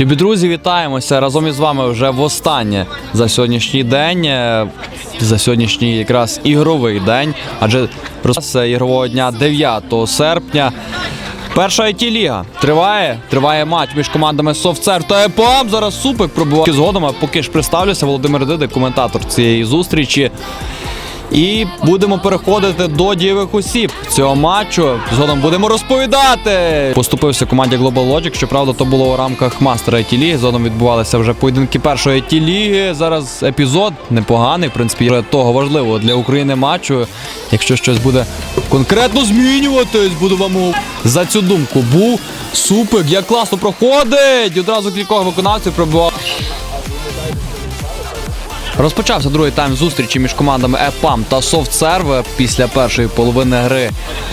Любі друзі, вітаємося разом із вами вже востаннє за сьогоднішній день. е, За сьогоднішній якраз ігровий день, адже роз ігрового дня 9 серпня. Перша it ліга триває. Триває матч між командами Софтсерв та ЕПАМ. Зараз супик пробуває згодом. А поки ж представлюся, Володимир Дидик, коментатор цієї зустрічі. І будемо переходити до дієвих осіб цього матчу. Згодом будемо розповідати. Поступився команді Global Logic. Щоправда, то було у рамках мастера IT ліги. Згодом відбувалися вже поєдинки першої IT ліги. Зараз епізод непоганий. В принципі, того важливого для України матчу. Якщо щось буде конкретно змінюватись, буду вам за цю думку. Бу супик, як класно проходить! Одразу кількох виконавців пробував. Розпочався другий тайм зустрічі між командами ЕПАМ та SoftServe після першої половини гри.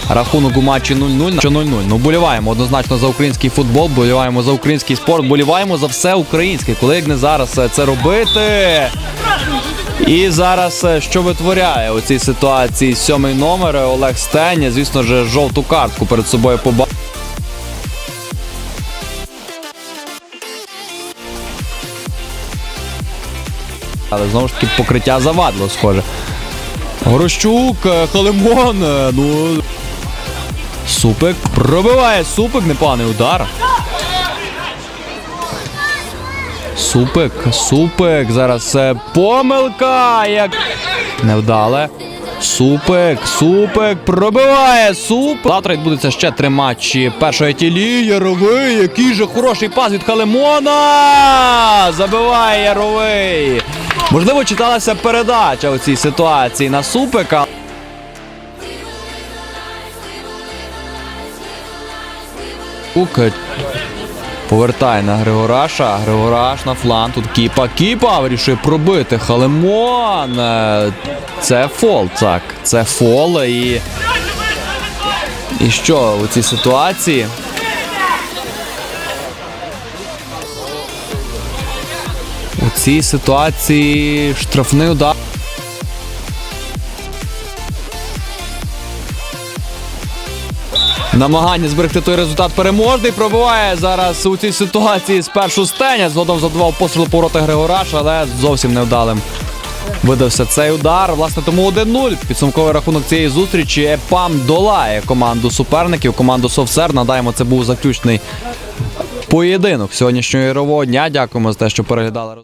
Рахунок у матчі 0-0 що 0-0. Ну, боліваємо однозначно за український футбол, боліваємо за український спорт, боліваємо за все українське. Коли як не зараз е, це робити. І зараз е, що витворяє у цій ситуації сьомий номер е, Олег Стеня. Звісно ж, жовту картку перед собою побачив. Але знову ж таки покриття завадло, схоже. Горощук, е, Халимон. е, Ну. Супик пробиває супик, непоганий удар. Супик, супик. Зараз е, помилка. Як невдале. Супик, супик, пробиває суп. Завтра відбудеться ще три матчі. Першої тілі Яровий. Який же хороший пас від Халимона. Забиває Яровий. Можливо, читалася передача у цій ситуації на супика. Ук повертає на Григораша. Григораш на фланг. Тут Кіпа. Кіпа вирішує пробити. Халимон. Е, Це фол, так. Це фол. І. І що у цій ситуації? У цій ситуації штрафний удар. Намагання зберегти той результат переможний. Пробиває зараз у цій ситуації спершу Стеня. Згодом задавав постріл поворота Григораш, але зовсім невдалим. Видався цей удар. Власне, тому 1-0. Підсумковий рахунок цієї зустрічі. ЕПАМ долає команду суперників, команду Совсер. Надаємо, це був заключний поєдинок сьогоднішнього ігрового дня. Дякуємо за те, що переглядали.